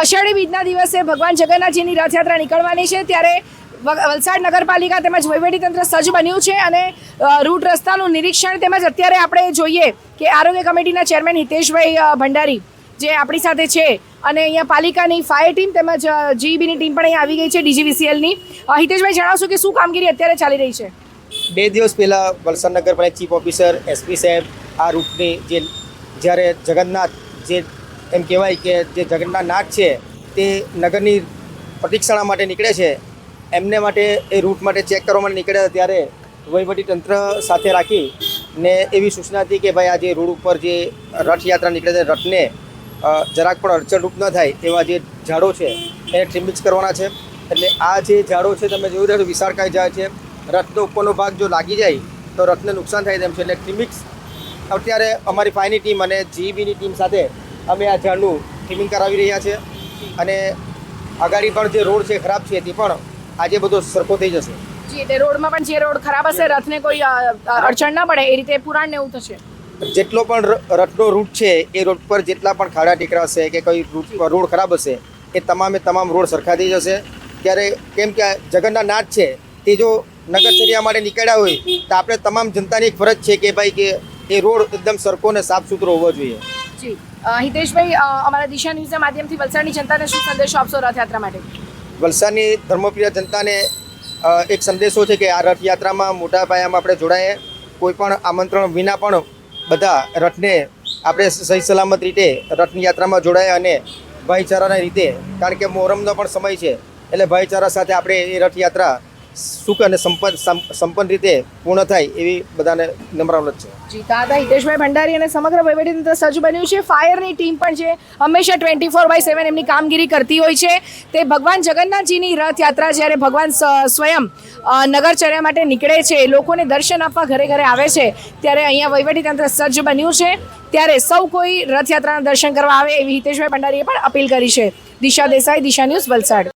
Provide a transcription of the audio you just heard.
અષાઢી બીજના દિવસે ભગવાન જગન્નાથજીની રથયાત્રા નીકળવાની છે ત્યારે વલસાડ નગરપાલિકા તેમજ વહીવટીતંત્ર સજ્જ બન્યું છે અને રૂટ રસ્તાનું નિરીક્ષણ તેમજ અત્યારે આપણે જોઈએ કે આરોગ્ય કમિટીના ચેરમેન હિતેશભાઈ ભંડારી જે આપણી સાથે છે અને અહીંયા પાલિકાની ફાયર ટીમ તેમજ જીઈબીની ટીમ પણ અહીંયા આવી ગઈ છે ડીજીવીસીએલની. હિતેશભાઈ, જણાવશો કે શું કામગીરી અત્યારે ચાલી રહી છે? બે દિવસ પહેલાં વલસાડ નગરપાલિકા ચીફ ઓફિસર, એસપી સાહેબ આ રૂટની જે, જ્યારે જગન્નાથ જે એમ કહેવાય કે જે જગન્નાથ નાથ છે, તે નગરની પ્રતિક્ષાળા માટે નીકળે છે. એમને માટે એ રૂટ માટે ચેક કરવા માટે નીકળ્યા ત્યારે વહીવટી તંત્ર સાથે રાખી ને એવી સૂચના હતી કે ભાઈ આ જે રોડ ઉપર જે રથયાત્રા નીકળે છે, રથને જરાક પણ અડચણરૂપ ન થાય એવા જે ઝાડો છે, એને ટ્રીમિક્સ કરવાના છે. એટલે આ જે ઝાડો છે, તમે જોઈ રહ્યા છો, વિશાળકાય ઝાડ છે. રથનો ઉપરનો ભાગ જો લાગી જાય, તો રથને નુકસાન થાય તેમ છે. એટલે ટ્રીમિક્સ અત્યારે અમારી ફાઇની ટીમ અને જીઈબીની ટીમ સાથે અમે આ ઝાડનું ટ્રીમિંગ કરાવી રહ્યા છે. અને આગાડી પણ જે રોડ છે ખરાબ છે તે પણ આજે બધો સરખો થઈ જશે. જી એટલે રોડમાં પણ જે રોડ ખરાબ હશે રથને કોઈ અડચણ ના પડે એ રીતે પુરાણ ને એવું થશે? જેટલો પણ રથનો રૂટ છે એ રોડ પર જેટલા પણ ખાડા ટેકરા હશે કે કોઈ રૂટ રોડ ખરાબ હશે એ તમામે તમામ રોડ સરખા થઈ જશે. ત્યારે કેમ કે આ જગન્નાથ નાથ છે તે જો નગરચર્યા માટે નીકળ્યા હોય તો આપણે તમામ જનતાની એક ફરજ છે કે ભાઈ કે એ રોડ એકદમ સરખો ને સાફ સુથરો હોવો જોઈએ. જી. હિતેશભાઈ અમારા દિશા ન્યૂઝના માધ્યમથી વલસાડની જનતાને શું સંદેશો આપશો રથયાત્રા માટે? વલસાડની ધર્મપ્રિય જનતાને એક સંદેશો છે કે આ રથયાત્રામાં મોટા પાયામાં આપણે જોડાઈએ. કોઈ પણ આમંત્રણ વિના પણ બધા રથને આપણે સહી સલામત રીતે રથની યાત્રામાં જોડાય અને ભાઈચારાના રીતે, કારણ કે મોહરમનો પણ સમય છે, એટલે ભાઈચારા સાથે આપણે એ રથયાત્રા સુખ અને સંપન્ન સંપન્ન રીતે પૂર્ણ થાય એવી બધાને નમ્ર છે. જી આ હિતેશભાઈ ભંડારી અને સમગ્ર વહીવટી તંત્ર સજ્જ બન્યું છે. ફાયરની ટીમ પણ છે. હંમેશા ટ્વેન્ટી ફોર બાય સેવન એમની કામગીરી કરતી હોય છે. તે ભગવાન જગન્નાથજીની રથયાત્રા જ્યારે ભગવાન સ્વયં નગરચર્યા માટે નીકળે છે લોકોને દર્શન આપવા ઘરે ઘરે આવે છે, ત્યારે અહીંયા વહીવટી તંત્ર સજ્જ બન્યું છે. ત્યારે સૌ કોઈ રથયાત્રાના દર્શન કરવા આવે એવી હિતેશભાઈ ભંડારીએ પણ અપીલ કરી છે. દિશા દેસાઈ, દિશા ન્યૂઝ વલસાડ.